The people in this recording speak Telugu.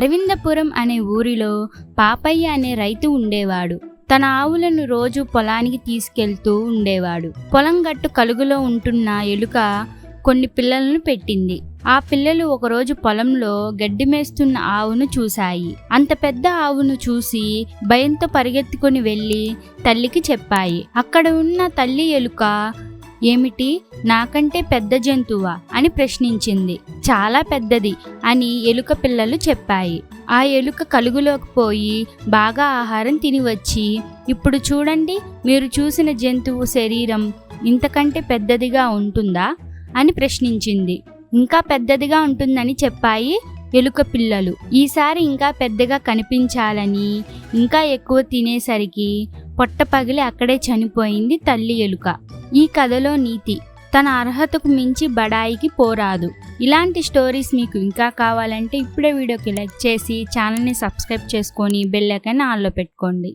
అరవిందపురం అనే ఊరిలో పాపయ్య అనే రైతు ఉండేవాడు. తన ఆవులను రోజు పొలానికి తీసుకెళ్తూ ఉండేవాడు. పొలం గట్టు కలుగులో ఉంటున్న ఎలుక కొన్ని పిల్లలను పెట్టింది. ఆ పిల్లలు ఒకరోజు పొలంలో గడ్డి మేస్తున్న ఆవును చూశాయి. అంత పెద్ద ఆవును చూసి భయంతో పరిగెత్తుకుని వెళ్ళి తల్లికి చెప్పాయి. అక్కడ ఉన్న తల్లి ఎలుక ఏమిటి? నాకంటే పెద్ద జంతువా? అని ప్రశ్నించింది. చాలా పెద్దది అని ఎలుక పిల్లలు చెప్పాయి. ఆ ఎలుక కలుగులోకి పోయి బాగా ఆహారం తిని వచ్చి ఇప్పుడు చూడండి మీరు చూసిన జంతువు శరీరం ఇంతకంటే పెద్దదిగా ఉంటుందా? అని ప్రశ్నించింది. ఇంకా పెద్దదిగా ఉంటుందని చెప్పాయి ఎలుక పిల్లలు. ఈసారి ఇంకా పెద్దగా కనిపించాలని ఇంకా ఎక్కువ తినేసరికి పొట్ట పగిలి అక్కడే చనిపోయింది తల్లి ఎలుక. ఈ కథలో నీతి తన అర్హతకు మించి బడాయికి పోరాదు. ఇలాంటి స్టోరీస్ మీకు ఇంకా కావాలంటే ఇప్పుడే వీడియోకి లైక్ చేసి ఛానల్ని సబ్స్క్రైబ్ చేసుకొని బెల్ ఐకాన్ ఆన్లో పెట్టుకోండి.